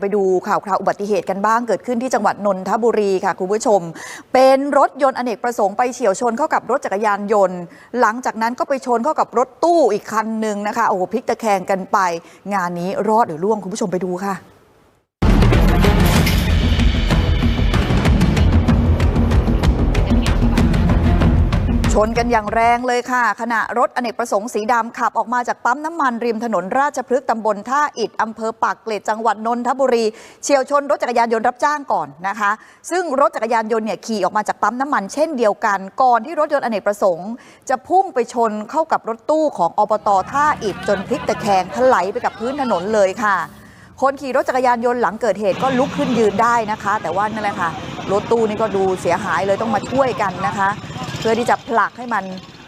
ไปดูข่าวคราวอุบัติเหตุกันบ้างเกิดขึ้นที่จังหวัดนนทบุรีค่ะคุณผู้ชม เป็นรถยนต์อเนกประสงค์ไปเฉียวชนเข้ากับรถจักรยานยนต์ หลังจากนั้นก็ไปชนเข้ากับรถตู้อีกคันหนึ่งนะคะโอ้โหพลิกตะแคงกันไป งานนี้รอดหรือล่วงคุณผู้ชมไปดูค่ะ นกันอย่างแรงเลยค่ะ ขณะรถอเนกประสงค์สีดำขับออกมาจากปั๊มน้ำมันริมถนนราชพฤกษ์ตำบลท่าอิฐอำเภอปากเกร็ดจังหวัดนนทบุรี เฉียวชนรถจักรยานยนต์รับจ้างก่อนนะคะ ซึ่งรถจักรยานยนต์เนี่ยขี่ออกมาจากปั๊มน้ำมันเช่นเดียวกัน ก่อนที่รถยนต์อเนกประสงค์ จะพุ่งไปชนเข้ากับรถตู้ของอบตท่าอิฐจนพลิกตะแคงถลายไปกับพื้นถนนเลยค่ะคนขี่รถจักรยานยนต์หลังเกิดเหตุก็ลุกขึ้นยืนได้นะคะ แต่ว่านั่นแหละค่ะรถตู้นี่ก็ดูเสียหายเลยต้องมาช่วยกันนะคะ เพื่อที่จะผลักให้มัน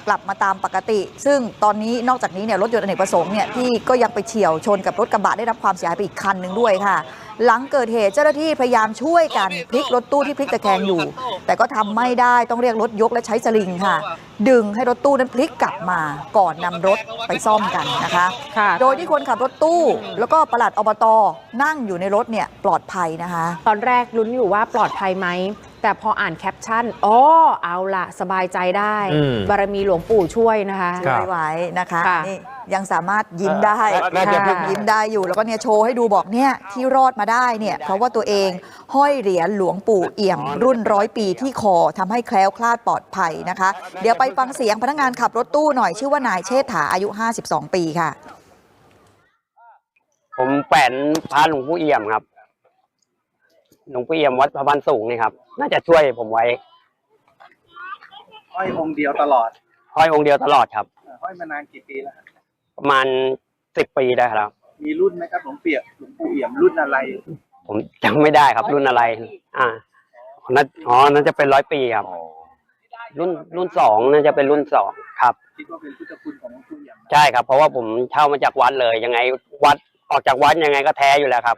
กลับมาตามปกติ ซึ่งตอนนี้นอกจากนี้เนี่ยรถยนต์อเนกประสงค์เนี่ยที่ก็ยังไปเฉี่ยวชนกับรถกระบะได้รับความเสียหายไปอีกคันหนึ่งด้วยค่ะ หลังเกิดเหตุเจ้าหน้าที่พยายามช่วยกันพลิกรถตู้ที่พลิกตะแคงอยู่ แต่ก็ทำไม่ได้ต้องเรียกรถยกและใช้สลิงค่ะ ดึงให้รถตู้นั้นพลิกกลับมาก่อนนำรถไปซ่อมกันนะคะค่ะโดยที่คนขับรถตู้แล้วก็ปลัดอบตนั่งอยู่ในรถเนี่ยปลอดภัยนะคะ ตอนแรกลุ้นอยู่ว่าปลอดภัยไหม แต่พออ่านแคปชั่นอ๋อเอาละสบายใจได้ อืม บารมีหลวงปู่ช่วยนะคะ ครับช่วยไว้นะคะค่ะนี่ยังสามารถยิ้มได้ น่าจะเพิ่ง ยิ้มได้อยู่แล้วก็เนี่ยโชว์ให้ดูบอกเนี่ยที่รอดมาได้เนี่ยเพราะว่าตัวเองห้อยเหรียญหลวงปู่เอี่ยม รุ่นร้อยปีที่คอทำให้แคล้วคลาดปลอดภัยนะคะ เดี๋ยวไปฟังเสียงพนักงานขับรถตู้หน่อยชื่อว่านายเชษฐาอายุ 52 ปีค่ะ ผมแฝนพระหลวงปู่เอี่ยมครับ หลวงปู่เอี่ยมวัดพระบานสูงนี่ครับ น่าจะช่วยผมไว้ห้อยองค์เดียวตลอดห้อยองค์เดียวตลอดครับเอ่อห้อยมานานกี่ปีแล้วครับประมาณสิบปีได้ครับ มีรุ่นไหมครับหลวงเปียกหลวงปู่เอี่ยมรุ่นอะไร ผมจำไม่ได้ครับ รุ่นอะไร อ่านั่นอ๋อนั่นจะเป็นร้อยปีครับ รุ่นรุ่นสองน่าจะเป็นรุ่นสองครับ คิดว่าเป็นพุทธคุณของหลวงปู่เอี่ยมนะใช่ครับ เพราะว่าผมเช่ามาจากวัดเลย ยังไงวัดออกจากวัดยังไงก็แท้อยู่แล้วครับ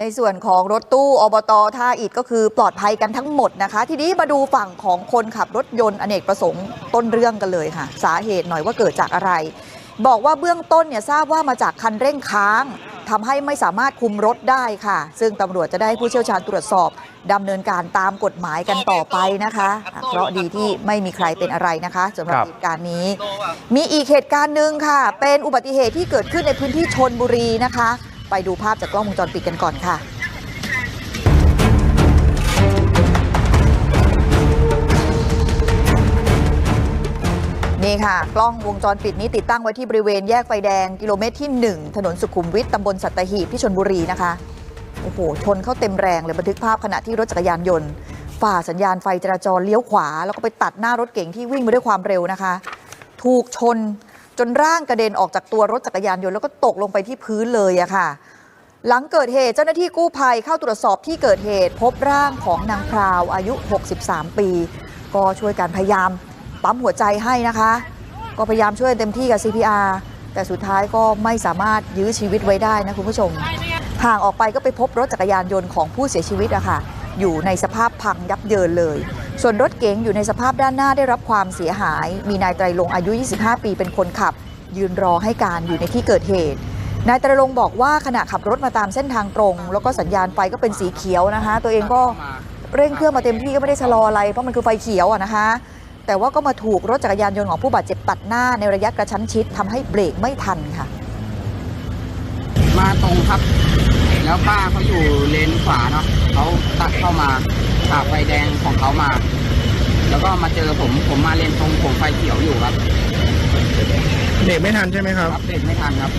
ในส่วนของรถตู้อบตท่าอิฐก็คือปลอดภัยกันทั้งหมดนะคะ ทีนี้มาดูฝั่งของคนขับรถยนต์อเนกประสงค์ต้นเรื่องกันเลยค่ะ สาเหตุหน่อยว่าเกิดจากอะไร บอกว่าเบื้องต้นเนี่ยทราบว่ามาจากคันเร่งค้างทำให้ไม่สามารถคุมรถได้ค่ะ ซึ่งตำรวจจะได้ให้ผู้เชี่ยวชาญตรวจสอบดำเนินการตามกฎหมายกันต่อไปนะคะอะเพราะดีที่ไม่มีใครเป็นอะไรนะคะสำหรับครับเหตุการณ์นี้ มีอีกเหตุการณ์หนึ่งค่ะ เป็นอุบัติเหตุที่เกิดขึ้นในพื้นที่ชนบุรีนะคะ ไปดูภาพจากกล้องวงจรปิดกันก่อนค่ะนี่ค่ะ กล้องวงจรปิดนี้ติดตั้งไว้ที่บริเวณแยกไฟแดงกิโลเมตรที่ 1 ถนนสุขุมวิทตำบลสัตหีบที่ชนบุรีนะคะ โอ้โห ชนเข้าเต็มแรงเลยบันทึกภาพขณะที่รถจักรยานยนต์ ฝ่าสัญญาณไฟจราจรเลี้ยวขวา แล้วก็ไปตัดหน้ารถเก๋งที่วิ่งมาด้วยความเร็วนะคะ ถูกชน จนร่างกระเด็นออกจากตัวรถจักรยานยนต์แล้วก็ตกลงไปที่พื้นเลยอะค่ะ หลังเกิดเหตุเจ้าหน้าที่กู้ภัยเข้าตรวจสอบที่เกิดเหตุ พบร่างของนางพราวอายุ 63 ปี ก็ช่วยกันพยายามปั๊มหัวใจให้นะคะ ก็พยายามช่วยเต็มที่กับ CPR แต่สุดท้ายก็ไม่สามารถยื้อชีวิตไว้ได้นะคุณผู้ชมห่างออกไปก็ไปพบรถจักรยานยนต์ของผู้เสียชีวิตอะค่ะอยู่ในสภาพพังยับเยินเลย ส่วนรถเก๋งอยู่ในสภาพด้านหน้าได้รับความเสียหาย มีนายไตรลงอายุ 25 ปีเป็นคนขับ ยืนรอให้การอยู่ในที่เกิดเหตุ นายไตรลงบอกว่าขณะขับรถมาตามเส้นทางตรง แล้วก็สัญญาณไฟก็เป็นสีเขียวนะคะ ตัวเองก็เร่งเครื่องมาเต็มที่ก็ไม่ได้ชะลออะไรเพราะมันคือไฟเขียวอะนะคะแต่ว่าก็มาถูกรถจักรยานยนต์ของผู้บาดเจ็บตัดหน้าในระยะกระชั้นชิดทำให้เบรกไม่ทันค่ะ มาตรงครับ แล้วป้าเขาอยู่เลนขวาเนาะเขาตัดเข้ามา ผ่าไฟแดงของเขามา แล้วก็มาเจอผมผมมาเลนตรงผมไฟเขียวอยู่ครับเบรกไม่ทันใช่ไหมครับครับเบรกไม่ทันครับ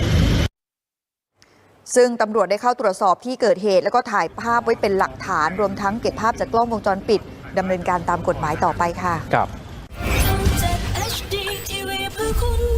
ซึ่งตำรวจได้เข้าตรวจสอบที่เกิดเหตุ แล้วก็ถ่ายภาพไว้เป็นหลักฐานรวมทั้งเก็บภาพจากกล้องวงจรปิดดำเนินการตามกฎหมายต่อไปค่ะ ครับทำจาก HD TV เพื่อคุณ